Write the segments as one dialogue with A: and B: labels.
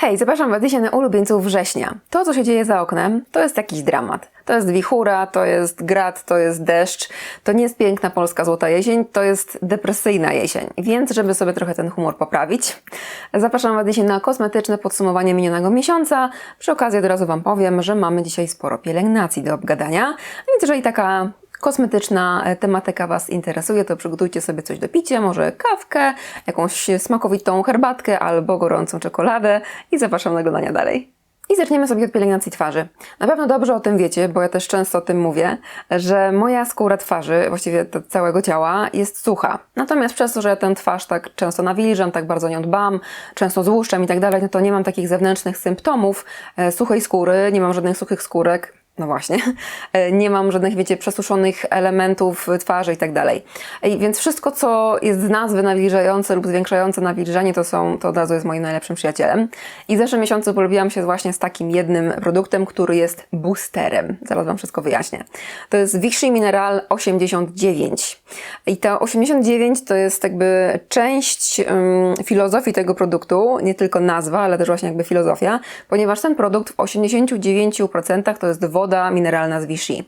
A: Hej, zapraszam Was dzisiaj na ulubieńców września. To, co się dzieje za oknem, to jest jakiś dramat. To jest wichura, to jest grad, to jest deszcz. To nie jest piękna polska złota jesień, to jest depresyjna jesień. Więc, żeby sobie trochę ten humor poprawić, zapraszam Was dzisiaj na kosmetyczne podsumowanie minionego miesiąca. Przy okazji od razu Wam powiem, że mamy dzisiaj sporo pielęgnacji do obgadania. Więc jeżeli taka kosmetyczna e, tematyka Was interesuje, to przygotujcie sobie coś do picia, może kawkę, jakąś smakowitą herbatkę albo gorącą czekoladę i zapraszam na oglądania dalej. I zaczniemy sobie od pielęgnacji twarzy. Na pewno dobrze o tym wiecie, bo ja też często o tym mówię, że moja skóra twarzy, właściwie całego ciała, jest sucha. Natomiast przez to, że ja tę twarz tak często nawilżam, tak bardzo nią dbam, często złuszczam i tak dalej, no to nie mam takich zewnętrznych symptomów e, suchej skóry, nie mam żadnych suchych skórek, no właśnie. E, nie mam żadnych, wiecie, przesuszonych elementów twarzy i tak dalej. Więc wszystko, co jest z nazwy nawilżające lub zwiększające nawilżenie, to są, to od razu jest moim najlepszym przyjacielem. I w zeszłym miesiącu polubiłam się właśnie z takim jednym produktem, który jest boosterem. Zaraz Wam wszystko wyjaśnię. To jest Vichy Mineral 89. I ta 89 to jest jakby część um, filozofii tego produktu, nie tylko nazwa, ale też właśnie jakby filozofia, ponieważ ten produkt w 89% to jest woda mineralna z Vichy.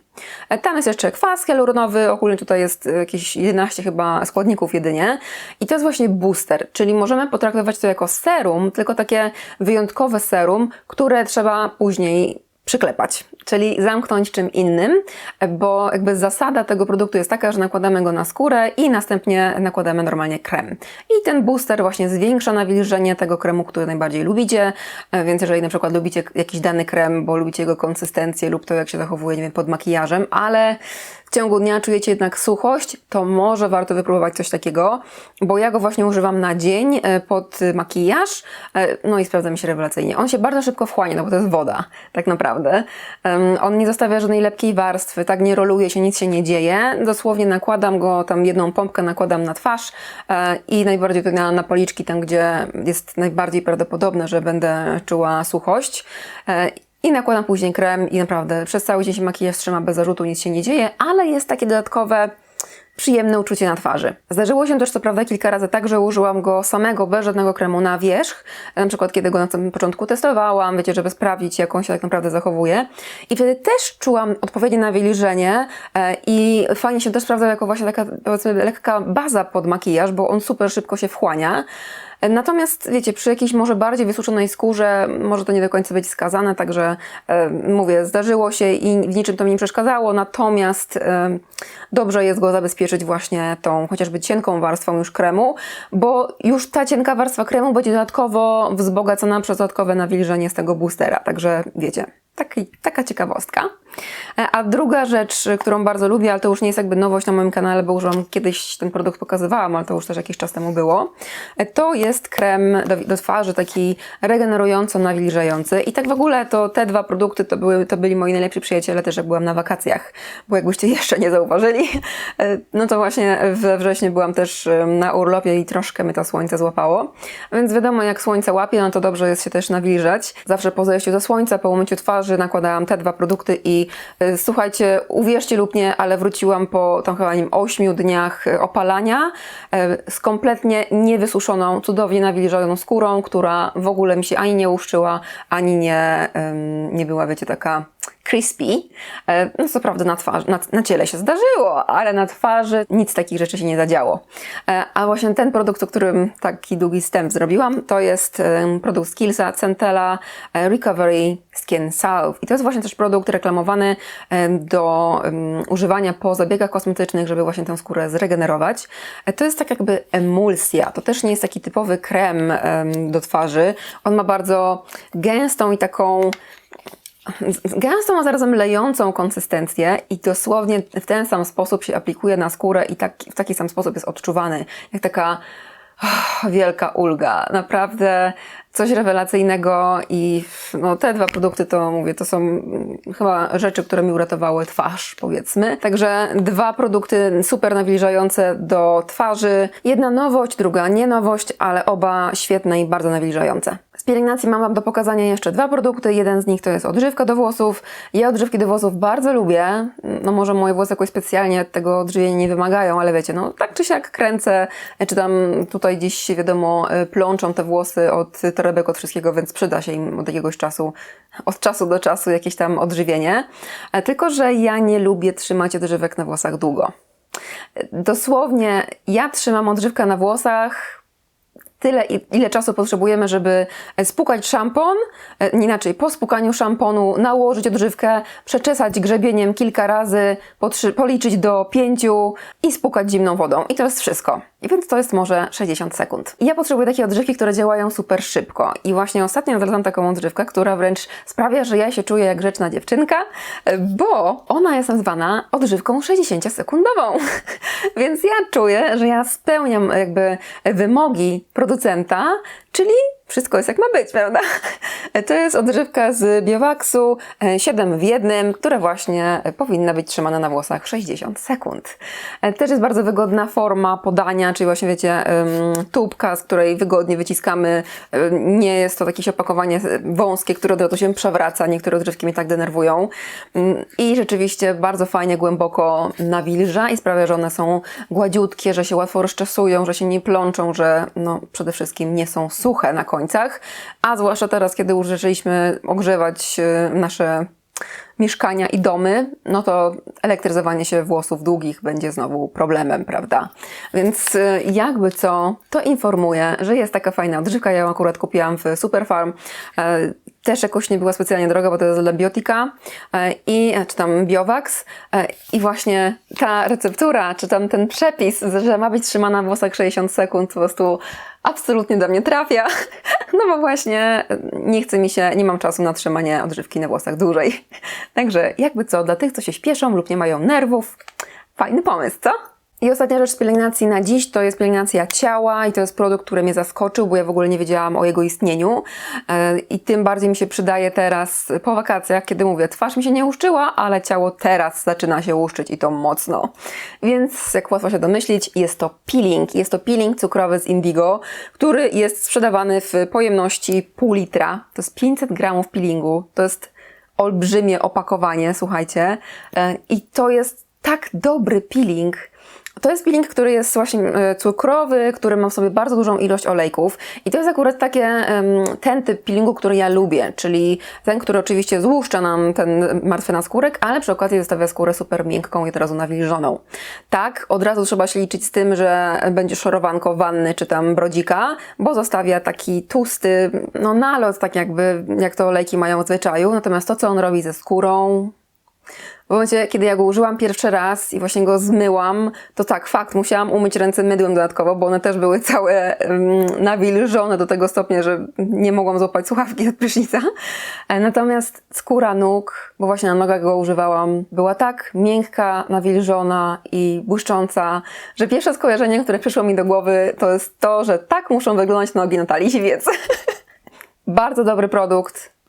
A: E, Tam jest jeszcze kwas hialuronowy, ogólnie tutaj jest e, jakieś 11 chyba składników jedynie. I to jest właśnie booster, czyli możemy potraktować to jako serum, tylko takie wyjątkowe serum, które trzeba później przyklepać, czyli zamknąć czym innym, bo jakby zasada tego produktu jest taka, że nakładamy go na skórę i następnie nakładamy normalnie krem. I ten booster właśnie zwiększa nawilżenie tego kremu, który najbardziej lubicie, E, więc jeżeli na przykład lubicie jakiś dany krem, bo lubicie jego konsystencję lub to jak się zachowuje, nie wiem, pod makijażem, ale w ciągu dnia czujecie jednak suchość, to może warto wypróbować coś takiego, bo ja go właśnie używam na dzień e, pod makijaż, e, no i sprawdza mi się rewelacyjnie. On się bardzo szybko wchłania, no bo to jest woda, tak naprawdę. On nie zostawia żadnej lepkiej warstwy, tak nie roluje się, nic się nie dzieje. Dosłownie nakładam go, tam jedną pompkę nakładam na twarz e, i najbardziej na, na policzki, tam gdzie jest najbardziej prawdopodobne, że będę czuła suchość. I nakładam później krem i naprawdę przez cały dzień się makijaż trzyma bez zarzutu, nic się nie dzieje, ale jest takie dodatkowe przyjemne uczucie na twarzy. Zdarzyło się też co prawda kilka razy tak, że użyłam go samego, bez żadnego kremu na wierzch, na przykład kiedy go na samym początku testowałam, wiecie, żeby sprawdzić jak on się tak naprawdę zachowuje i wtedy też czułam odpowiednie nawilżenie e, i fajnie się też sprawdzał jako właśnie taka powiedzmy lekka baza pod makijaż, bo on super szybko się wchłania. Natomiast wiecie, przy jakiejś może bardziej wysuszonej skórze może to nie do końca być skazane, także e, mówię, zdarzyło się i w niczym to mi nie przeszkadzało, natomiast e, dobrze jest go zabezpieczyć właśnie tą chociażby cienką warstwą już kremu, bo już ta cienka warstwa kremu będzie dodatkowo wzbogacona przez dodatkowe nawilżenie z tego boostera, także wiecie. Taki, taka ciekawostka. E, A druga rzecz, którą bardzo lubię, ale to już nie jest jakby nowość na moim kanale, bo już Wam kiedyś ten produkt pokazywałam, ale to już też jakiś czas temu było, e, to jest krem do, do twarzy taki regenerująco nawilżający. I tak w ogóle to te dwa produkty to, były, to byli moi najlepsi przyjaciele też jak byłam na wakacjach, bo jakbyście jeszcze nie zauważyli, e, no to właśnie we wrześniu byłam też na urlopie i troszkę mnie to słońce złapało. Więc wiadomo, jak słońce łapie, no to dobrze jest się też nawilżać. Zawsze po zejściu ze słońca, po umyciu twarzy nakładałam te dwa produkty i e, słuchajcie, uwierzcie lub nie, ale wróciłam po tam chyba nim 8 dniach e, opalania e, z kompletnie niewysuszoną, cudownie nawilżoną skórą, która w ogóle mi się ani nie łuszczyła, ani nie, nie była, wiecie, taka crispy. E, No co prawda na, na, na ciele się zdarzyło, ale na twarzy nic takich rzeczy się nie zadziało. E, A właśnie ten produkt, o którym taki długi wstęp zrobiłam, to jest produkt Skillsa Centella e, Recovery Skin Salve. I to jest właśnie też produkt reklamowany do używania po zabiegach kosmetycznych, żeby właśnie tę skórę zregenerować. To jest tak jakby emulsja. To też nie jest taki typowy krem em, do twarzy. On ma bardzo gęstą i taką gęstą, a zarazem lejącą konsystencję i dosłownie w ten sam sposób się aplikuje na skórę i tak, w taki sam sposób jest odczuwany. Jak taka oh, wielka ulga. Naprawdę coś rewelacyjnego i no, te dwa produkty to mówię, to są mm, chyba rzeczy, które mi uratowały twarz, powiedzmy. Także dwa produkty super nawilżające do twarzy. Jedna nowość, druga nie nowość, ale oba świetne i bardzo nawilżające. Z pielęgnacji mam Wam do pokazania jeszcze dwa produkty. Jeden z nich to jest odżywka do włosów. Ja odżywki do włosów bardzo lubię. No może moje włosy jakoś specjalnie tego odżywienia nie wymagają, ale wiecie, no tak czy siak kręcę, czy tam tutaj gdzieś wiadomo plączą te włosy od torebek, od wszystkiego, więc przyda się im od jakiegoś czasu, od czasu do czasu jakieś tam odżywienie. E, Tylko, że ja nie lubię trzymać odżywek na włosach długo. E, Dosłownie ja trzymam odżywkę na włosach tyle, ile czasu potrzebujemy, żeby e, spłukać szampon, e, inaczej, po spłukaniu szamponu nałożyć odżywkę, przeczesać grzebieniem kilka razy, policzyć do pięciu i spłukać zimną wodą. I to jest wszystko. I więc to jest może 60 sekund. I ja potrzebuję takiej odżywki, które działają super szybko. I właśnie ostatnio znalazłam taką odżywkę, która wręcz sprawia, że ja się czuję jak grzeczna dziewczynka, e, bo ona jest nazwana odżywką 60-sekundową. Więc ja czuję, że ja spełniam jakby wymogi producenta, czyli wszystko jest jak ma być, prawda? To jest odżywka z Biowaksu 7 w jednym, która właśnie powinna być trzymana na włosach 60 sekund. E, Też jest bardzo wygodna forma podania, czyli właśnie wiecie, tubka, z której wygodnie wyciskamy. Nie jest to jakieś opakowanie wąskie, które od razu się przewraca. Niektóre odżywki mnie tak denerwują. Mm, I rzeczywiście bardzo fajnie, głęboko nawilża i sprawia, że one są gładziutkie, że się łatwo rozczesują, że się nie plączą, że no, przede wszystkim nie są suche na końcach. A zwłaszcza teraz, kiedy już zaczęliśmy ogrzewać e, nasze mieszkania i domy, no to elektryzowanie się włosów długich będzie znowu problemem, prawda? Więc y, jakby co, to informuję, że jest taka fajna odżywka. Ja ją akurat kupiłam w Superfarm. E, Też jakoś nie była specjalnie droga, bo to jest Lebiotika e, i czy tam Biovax e, i właśnie ta receptura, czy tam ten przepis, że ma być trzymana w włosach 60 sekund, po prostu absolutnie do mnie trafia. No bo właśnie nie chce mi się, nie mam czasu na trzymanie odżywki na włosach dłużej. Także jakby co, dla tych, co się śpieszą lub nie mają nerwów, fajny pomysł, co? I ostatnia rzecz z pielęgnacji na dziś to jest pielęgnacja ciała i to jest produkt, który mnie zaskoczył, bo ja w ogóle nie wiedziałam o jego istnieniu E, i tym bardziej mi się przydaje teraz po wakacjach, kiedy mówię, twarz mi się nie łuszczyła, ale ciało teraz zaczyna się łuszczyć i to mocno. Więc jak łatwo się domyślić, jest to peeling. Jest to peeling cukrowy z Indigo, który jest sprzedawany w pojemności pół litra. To jest 500 gramów peelingu. To jest olbrzymie opakowanie, słuchajcie. E, I to jest tak dobry peeling. To jest peeling, który jest właśnie e, cukrowy, który ma w sobie bardzo dużą ilość olejków. I to jest akurat takie, ten typ peelingu, który ja lubię, czyli ten, który oczywiście złuszcza nam ten martwy naskórek, ale przy okazji zostawia skórę super miękką i od razu nawilżoną. Tak, od razu trzeba się liczyć z tym, że będzie szorowanko wanny czy tam brodzika, bo zostawia taki tłusty, no nalot, tak jakby, jak to olejki mają w zwyczaju. Natomiast to, co on robi ze skórą, w momencie, kiedy ja go użyłam pierwszy raz i właśnie go zmyłam, to tak, fakt, musiałam umyć ręce mydłem dodatkowo, bo one też były całe um, nawilżone do tego stopnia, że nie mogłam złapać słuchawki od prysznica. E, Natomiast skóra nóg, bo właśnie na nogach go używałam, była tak miękka, nawilżona i błyszcząca, że pierwsze skojarzenie, które przyszło mi do głowy, to jest to, że tak muszą wyglądać nogi Natalii Siwiec. Bardzo dobry produkt.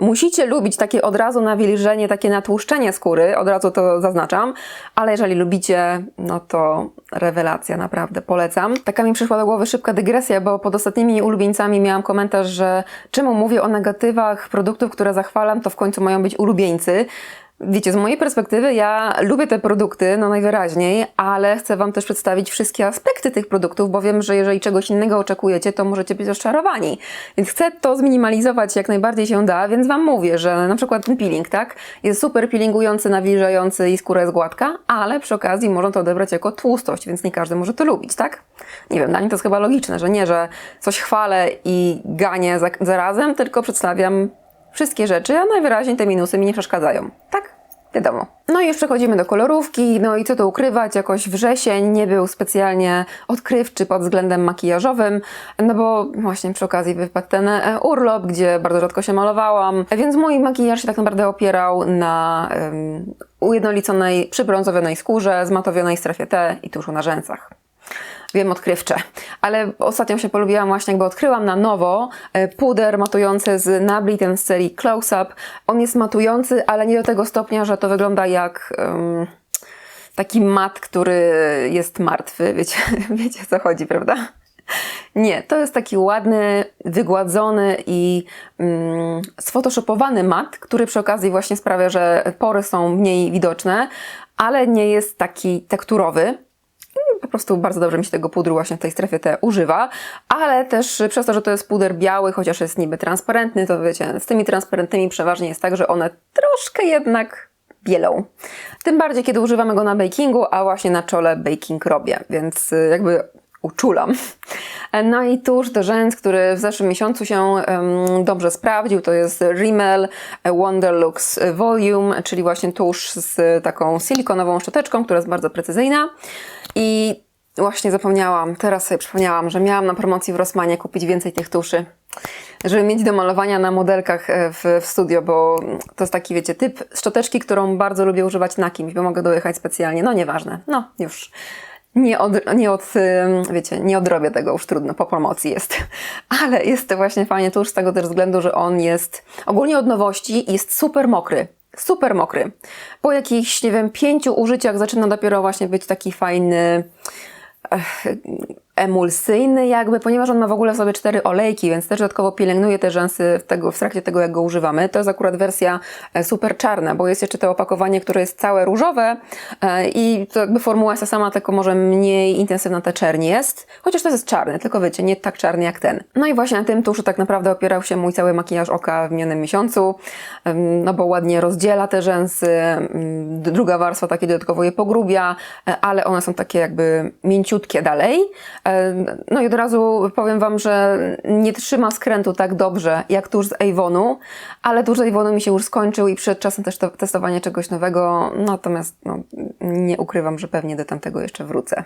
A: Musicie lubić takie od razu nawilżenie, takie natłuszczenie skóry, od razu to zaznaczam, ale jeżeli lubicie, no to rewelacja, naprawdę polecam. Taka mi przyszła do głowy szybka dygresja, bo pod ostatnimi ulubieńcami miałam komentarz, że czemu mówię o negatywach produktów, które zachwalam, to w końcu mają być ulubieńcy. Wiecie, z mojej perspektywy ja lubię te produkty, no najwyraźniej, ale chcę Wam też przedstawić wszystkie aspekty tych produktów, bo wiem, że jeżeli czegoś innego oczekujecie, to możecie być rozczarowani. Więc chcę to zminimalizować jak najbardziej się da, więc Wam mówię, że na przykład ten peeling, tak, jest super peelingujący, nawilżający i skóra jest gładka, ale przy okazji można to odebrać jako tłustość, więc nie każdy może to lubić, tak? Nie wiem, dla mnie to jest chyba logiczne, że nie, że coś chwalę i ganię za, zarazem, tylko przedstawiam wszystkie rzeczy, a najwyraźniej te minusy mi nie przeszkadzają. Tak? Wiadomo. No i już przechodzimy do kolorówki. No i co tu ukrywać, jakoś wrzesień nie był specjalnie odkrywczy pod względem makijażowym, no bo właśnie przy okazji wypadł ten e, urlop, gdzie bardzo rzadko się malowałam, więc mój makijaż się tak naprawdę opierał na um, ujednoliconej, przybrązowionej skórze, zmatowionej strefie T i tuszu na rzęsach wiem, odkrywcze. Ale ostatnio się polubiłam właśnie, jakby odkryłam na nowo e, puder matujący z Nabli, ten z serii Close Up. On jest matujący, ale nie do tego stopnia, że to wygląda jak um, taki mat, który jest martwy. Wiecie, wiecie co chodzi, prawda? Nie, to jest taki ładny, wygładzony i mm, sfotoshopowany mat, który przy okazji właśnie sprawia, że pory są mniej widoczne, ale nie jest taki tekturowy. Prostu bardzo dobrze mi się tego pudru właśnie w tej strefie T używa, ale też przez to, że to jest puder biały, chociaż jest niby transparentny, to wiecie, z tymi transparentnymi przeważnie jest tak, że one troszkę jednak bielą. Tym bardziej, kiedy używamy go na bakingu, a właśnie na czole baking robię, więc y, jakby uczulam. No i tusz do rzęs, który w zeszłym miesiącu się um, dobrze sprawdził, to jest Rimmel Wonder Lux Volume, czyli właśnie tusz z taką silikonową szczoteczką, która jest bardzo precyzyjna. I właśnie zapomniałam, teraz sobie przypomniałam, że miałam na promocji w Rossmanie kupić więcej tych tuszy żeby mieć do malowania na modelkach e, w, w studio, bo to jest taki, wiecie, typ szczoteczki, którą bardzo lubię używać na kimś, bo mogę dojechać specjalnie. No nieważne, no już nie, od, nie, od, wiecie, nie odrobię tego, już trudno, po promocji jest. Ale jest to właśnie fajnie tuż z tego też względu, że on jest ogólnie od nowości jest super mokry. Super mokry. Po jakichś, nie wiem, pięciu użyciach zaczyna dopiero właśnie być taki fajny, emulsyjny jakby, ponieważ on ma w ogóle w sobie cztery olejki, więc też dodatkowo pielęgnuje te rzęsy w, tego, w trakcie tego, jak go używamy. To jest akurat wersja e, super czarna, bo jest jeszcze to opakowanie, które jest całe różowe e, i to jakby formuła jest ta sama, tylko może mniej intensywna ta czerń jest, chociaż to jest czarny, tylko wiecie, nie tak czarny jak ten. No i właśnie na tym tuszu tak naprawdę opierał się mój cały makijaż oka w minionym miesiącu, no bo ładnie rozdziela te rzęsy, druga warstwa takie dodatkowo je pogrubia, e, ale one są takie jakby mięciutkie dalej, no i od razu powiem Wam, że nie trzyma skrętu tak dobrze jak tuż z Avonu, ale tuż z Avonu mi się już skończył i przed czasem też to testowanie czegoś nowego, natomiast no, nie ukrywam, że pewnie do tamtego jeszcze wrócę,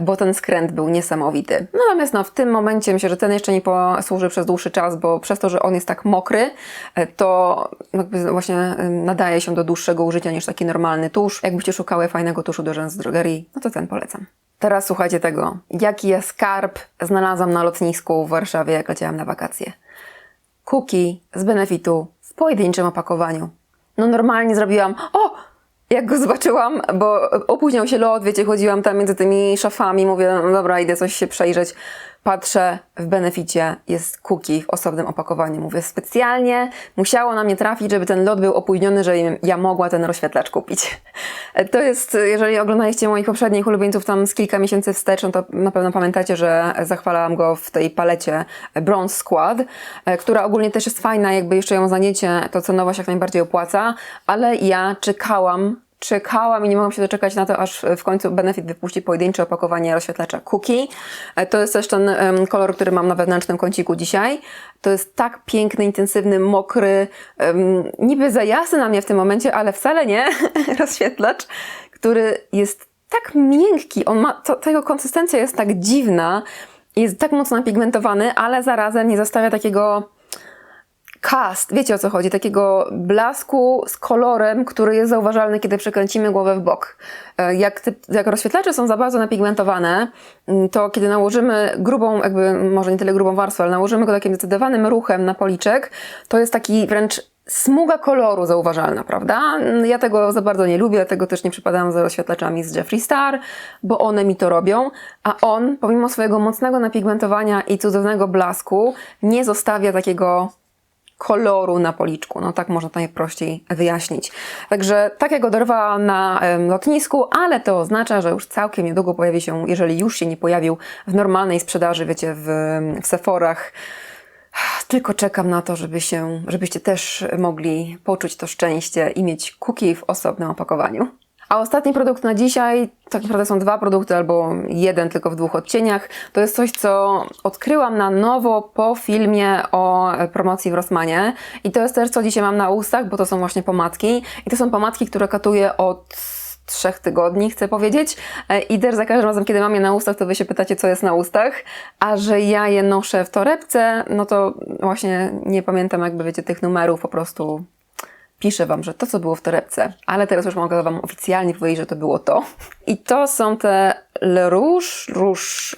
A: bo ten skręt był niesamowity. Natomiast no, w tym momencie myślę, że ten jeszcze nie posłuży przez dłuższy czas, bo przez to, że on jest tak mokry, to właśnie nadaje się do dłuższego użycia niż taki normalny tusz. Jakbyście szukały fajnego tuszu do rzęs z drogerii, no to ten polecam. Teraz słuchajcie tego, jaki ja skarb znalazłam na lotnisku w Warszawie, jak leciałam na wakacje. Cookie z Benefitu w pojedynczym opakowaniu. No normalnie zrobiłam, o! Jak go zobaczyłam, bo opóźniał się lot, wiecie, chodziłam tam między tymi szafami, mówię, no dobra, idę coś się przejrzeć patrzę, w beneficie jest cookie w osobnym opakowaniu. Mówię, specjalnie musiało na mnie trafić, żeby ten lot był opóźniony, że ja mogła ten rozświetlacz kupić. To jest, jeżeli oglądaliście moich poprzednich ulubieńców tam z kilka miesięcy wstecz, no to na pewno pamiętacie, że zachwalałam go w tej palecie Bronze Squad, która ogólnie też jest fajna, jakby jeszcze ją zaniecie, to cenowo się jak najbardziej opłaca, ale ja czekałam czekałam i nie mogłam się doczekać na to, aż w końcu Benefit wypuści pojedyncze opakowanie rozświetlacza Cookie. E, to jest też ten kolor, który mam na wewnętrznym kąciku dzisiaj. To jest tak piękny, intensywny, mokry, niby za jasny na mnie w tym momencie, ale wcale nie, rozświetlacz, który jest tak miękki, on ma, to, ta jego konsystencja jest tak dziwna, jest tak mocno napigmentowany, ale zarazem nie zostawia takiego cast, wiecie o co chodzi, takiego blasku z kolorem, który jest zauważalny, kiedy przekręcimy głowę w bok. E, jak, te, jak rozświetlacze są za bardzo napigmentowane, to kiedy nałożymy grubą, jakby może nie tyle grubą warstwę, ale nałożymy go takim zdecydowanym ruchem na policzek, to jest taki wręcz smuga koloru zauważalna, prawda? Mm, ja tego za bardzo nie lubię, dlatego też nie przypadam za rozświetlaczami z Jeffree Star, bo one mi to robią, a on, pomimo swojego mocnego napigmentowania i cudownego blasku, nie zostawia takiego koloru na policzku. No tak można to najprościej wyjaśnić. Także tak jak oderwała na lotnisku, ale to oznacza, że już całkiem niedługo pojawi się, jeżeli już się nie pojawił w normalnej sprzedaży, wiecie, w, w Sephorach. Tylko czekam na to, żeby się, żebyście też mogli poczuć to szczęście i mieć cookie w osobnym opakowaniu. A ostatni produkt na dzisiaj, tak naprawdę są dwa produkty albo jeden tylko w dwóch odcieniach. To jest coś, co odkryłam na nowo po filmie o promocji w Rossmanie. I to jest też, co dzisiaj mam na ustach, bo to są właśnie pomadki. I to są pomadki, które katuję od trzech tygodni, chcę powiedzieć. E, I też za każdym razem, kiedy mam je na ustach, to wy się pytacie, co jest na ustach. A że ja je noszę w torebce, no to właśnie nie pamiętam jakby, wiecie, tych numerów, po prostu piszę Wam, że to, co było w torebce, ale teraz już mogę Wam oficjalnie powiedzieć, że to było to. I to są te Le Rouge, Rouge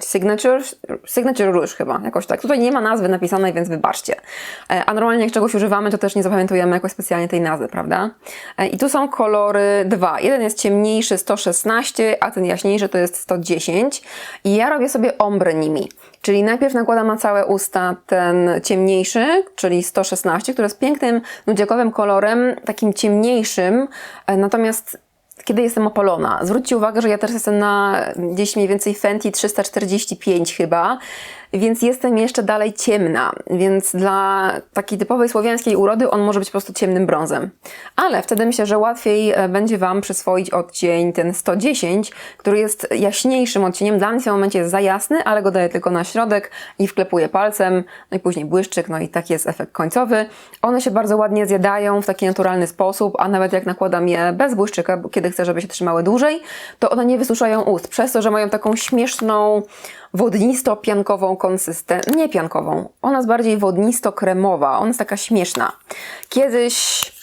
A: Signature, Signature Rouge chyba, jakoś tak. Tutaj nie ma nazwy napisanej, więc wybaczcie. E, a normalnie jak czegoś używamy, to też nie zapamiętujemy jakoś specjalnie tej nazwy, prawda? E, I tu są kolory dwa. Jeden jest ciemniejszy 116, a ten jaśniejszy to jest 110. I ja robię sobie ombre nimi. Czyli najpierw nakładam na całe usta ten ciemniejszy, czyli 116, który jest pięknym, nudziakowym kolorem, takim ciemniejszym, e, natomiast kiedy jestem opalona. Zwróćcie uwagę, że ja teraz jestem na gdzieś mniej więcej Fenty 345 chyba, więc jestem jeszcze dalej ciemna, więc dla takiej typowej słowiańskiej urody on może być po prostu ciemnym brązem. Ale wtedy myślę, że łatwiej e, będzie Wam przyswoić odcień ten 110, który jest jaśniejszym odcieniem. Dla mnie w tym momencie jest za jasny, ale go daję tylko na środek i wklepuję palcem, no i później błyszczyk, no i taki jest efekt końcowy. One się bardzo ładnie zjadają w taki naturalny sposób, a nawet jak nakładam je bez błyszczyka, kiedy chcę, żeby się trzymały dłużej, to one nie wysuszają ust, przez to, że mają taką śmieszną, wodnisto-piankową konsystencję. Nie piankową, ona jest bardziej wodnisto-kremowa, ona jest taka śmieszna. Kiedyś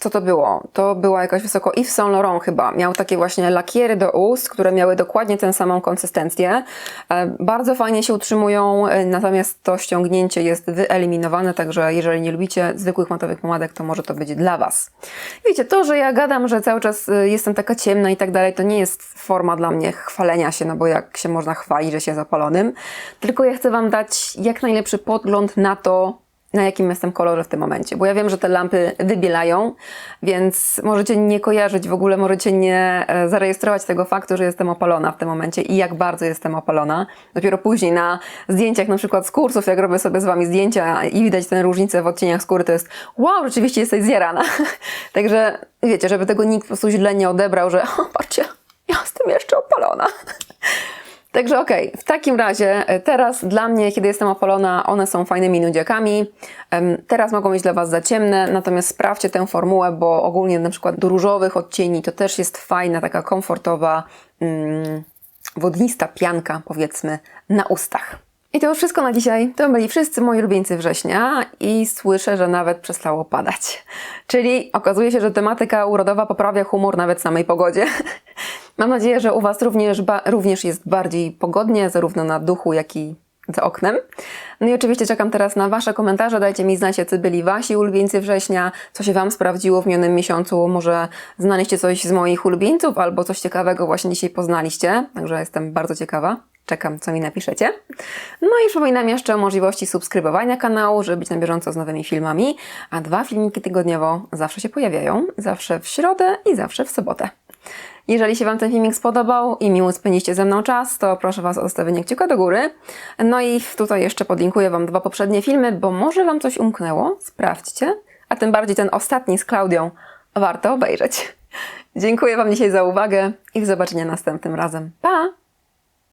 A: co to było? To była jakaś wysoko Yves Saint Laurent chyba. Miał takie właśnie lakiery do ust, które miały dokładnie tę samą konsystencję. E, Bardzo fajnie się utrzymują, e, natomiast to ściągnięcie jest wyeliminowane, także jeżeli nie lubicie zwykłych matowych pomadek, to może to być dla Was. Wiecie, to, że ja gadam, że cały czas e, jestem taka ciemna i tak dalej, to nie jest forma dla mnie chwalenia się, no bo jak się można chwalić, że się zapalonym, tylko ja chcę Wam dać jak najlepszy podgląd na to, na jakim jestem kolorze w tym momencie, bo ja wiem, że te lampy wybielają, więc możecie nie kojarzyć w ogóle, możecie nie e, zarejestrować tego faktu, że jestem opalona w tym momencie i jak bardzo jestem opalona. Dopiero później na zdjęciach na przykład z kursów, jak robię sobie z Wami zdjęcia i widać tę różnicę w odcieniach skóry, to jest wow, rzeczywiście jesteś zjarana. Także wiecie, żeby tego nikt po prostu źle nie odebrał, że o, patrzcie, ja jestem jeszcze opalona. Także okej, w takim razie e, teraz dla mnie, kiedy jestem opalona, one są fajnymi nudziakami. Teraz mogą być dla Was za ciemne, natomiast sprawdźcie tę formułę, bo ogólnie na przykład do różowych odcieni to też jest fajna, taka komfortowa, mm, wodnista pianka powiedzmy na ustach. I to już wszystko na dzisiaj. To byli wszyscy moi ulubieńcy września i słyszę, że nawet przestało padać. Czyli okazuje się, że tematyka urodowa poprawia humor nawet samej pogodzie. Mam nadzieję, że u Was również, również jest bardziej pogodnie, zarówno na duchu, jak i za oknem. No i oczywiście czekam teraz na Wasze komentarze. Dajcie mi znać, jacy byli Wasi ulubieńcy września, co się Wam sprawdziło w minionym miesiącu. Może znaliście coś z moich ulubieńców, albo coś ciekawego właśnie dzisiaj poznaliście. Także jestem bardzo ciekawa. Czekam, co mi napiszecie. No i przypominam jeszcze o możliwości subskrybowania kanału, żeby być na bieżąco z nowymi filmami. A dwa filmiki tygodniowo zawsze się pojawiają. Zawsze w środę i zawsze w sobotę. Jeżeli się Wam ten filmik spodobał i miło spędziliście ze mną czas, to proszę Was o zostawienie kciuka do góry. No i tutaj jeszcze podlinkuję Wam dwa poprzednie filmy, bo może Wam coś umknęło. Sprawdźcie. A tym bardziej ten ostatni z Klaudią warto obejrzeć. Dziękuję Wam dzisiaj za uwagę i do zobaczenia następnym razem. Pa!